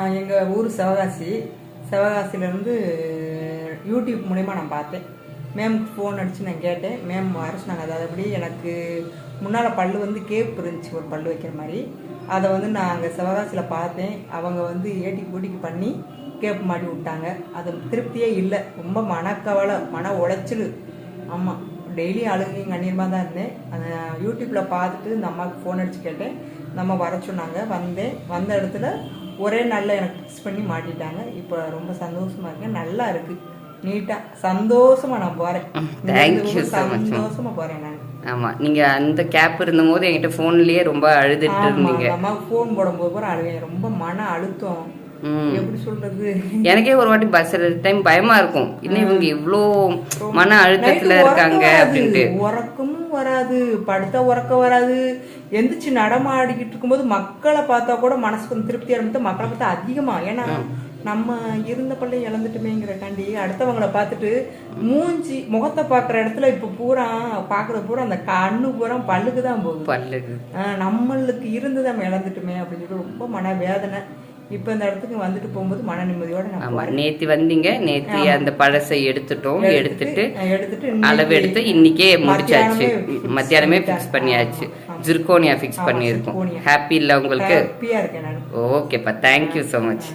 எங்கள் ஊர் சிவகாசி. சிவகாசியிலேருந்து யூடியூப் மூலிமா நான் பார்த்தேன். மேம்க்கு ஃபோன் அடித்து நான் கேட்டேன். மேம் வர சொன்னாங்க அதாவது எனக்கு முன்னால் பல்லு வந்து கேப் இருந்துச்சு ஒரு பல்லு வைக்கிற மாதிரி. அதை வந்து நான் அங்கே சிவகாசியில் பார்த்தேன். அவங்க வந்து ஏட்டி கூட்டிக்கு பண்ணி கேப் மாட்டி விட்டாங்க. அது திருப்தியே இல்லை. ரொம்ப மனக்கவலை மன உளைச்சல். ஆமாம் டெய்லி அழுகையும் கண்ணீருமா தான் இருந்தேன். அந்த யூடியூப்பில் பார்த்துட்டு இந்த அம்மாவுக்கு ஃபோன் அடித்து கேட்டேன். நம்ம வர சொன்னாங்க. வந்தேன். வந்த இடத்துல ஒரே நாளில் எனக்கு ஃபிக்ஸ் பண்ணி மாட்டிட்டாங்க. இப்போ ரொம்ப சந்தோஷமா இருக்கேன் நல்லா இருக்கு. நீட்டாக சந்தோஷமா நான் போகிறேன் Thank you so much, ma'am. சந்தோஷமா போகிறேன் நான். ஆமா. நீங்க அந்த கேப் இருந்தபோது என்கிட்ட போன்லயே ரொம்ப அழுதுட்டு இருந்தீங்க. அம்மாவுக்கு ஃபோன் போடும்போது கூட அழுவேன் ரொம்ப மன அழுத்தம். எப்படி சொல்றது? எனக்கே ஒரு வாட்டி பஸ் டைம் பயமா இருக்கும். இன்னும் இவங்க இவ்ளோ மன அழுத்தத்துல இருக்காங்க உறக்கம். அப்படின்ட்டு. உறக்கமும் வராது படுத்தா உறக்கம் வராது. எந்திரிச்சு நடமாடிக்கிட்டு இருக்கும்போது மக்களை பார்த்தா கூட மனசு கொஞ்சம் திருப்தியா இருந்தது மக்களை பார்த்தா அதிகமா. ஏன்னா நம்ம இருந்த பள்ளி இழந்துட்டுமேங்கிறக்காண்டி அடுத்தவங்கள பார்த்துட்டு மூஞ்சி முகத்தை பார்க்குற இடத்துல இப்போ பூரா பார்க்குறது பூரா அந்த கண்ணு பூரா பல்லுக்கு தான் போகுது. பல்லுக்கு. ஆஹ் நம்மளுக்கு இருந்து நம்ம இழந்துட்டுமே அப்படின்னு சொல்லி ரொம்ப மன வேதனை இப்போ இந்த இடத்துக்கு வந்துட்டு போகும்போது மன நிம்மதியோட நான் ஆமா நேத்தி வந்தீங்க நேத்தி அந்த பழசை எடுத்துட்டோம் எடுத்துட்டு அளவு எடுத்து இன்னைக்கே முடிச்சாச்சு. மத்தியானமே. ஃபிக்ஸ் பண்ணியாச்சு. ஜிர்கோனியா ஃபிக்ஸ் பண்ணியிருக்கோம். ஹாப்பி இல்ல உங்களுக்கு? ஓகேப்பா தேங்க்யூ ஸோ மச்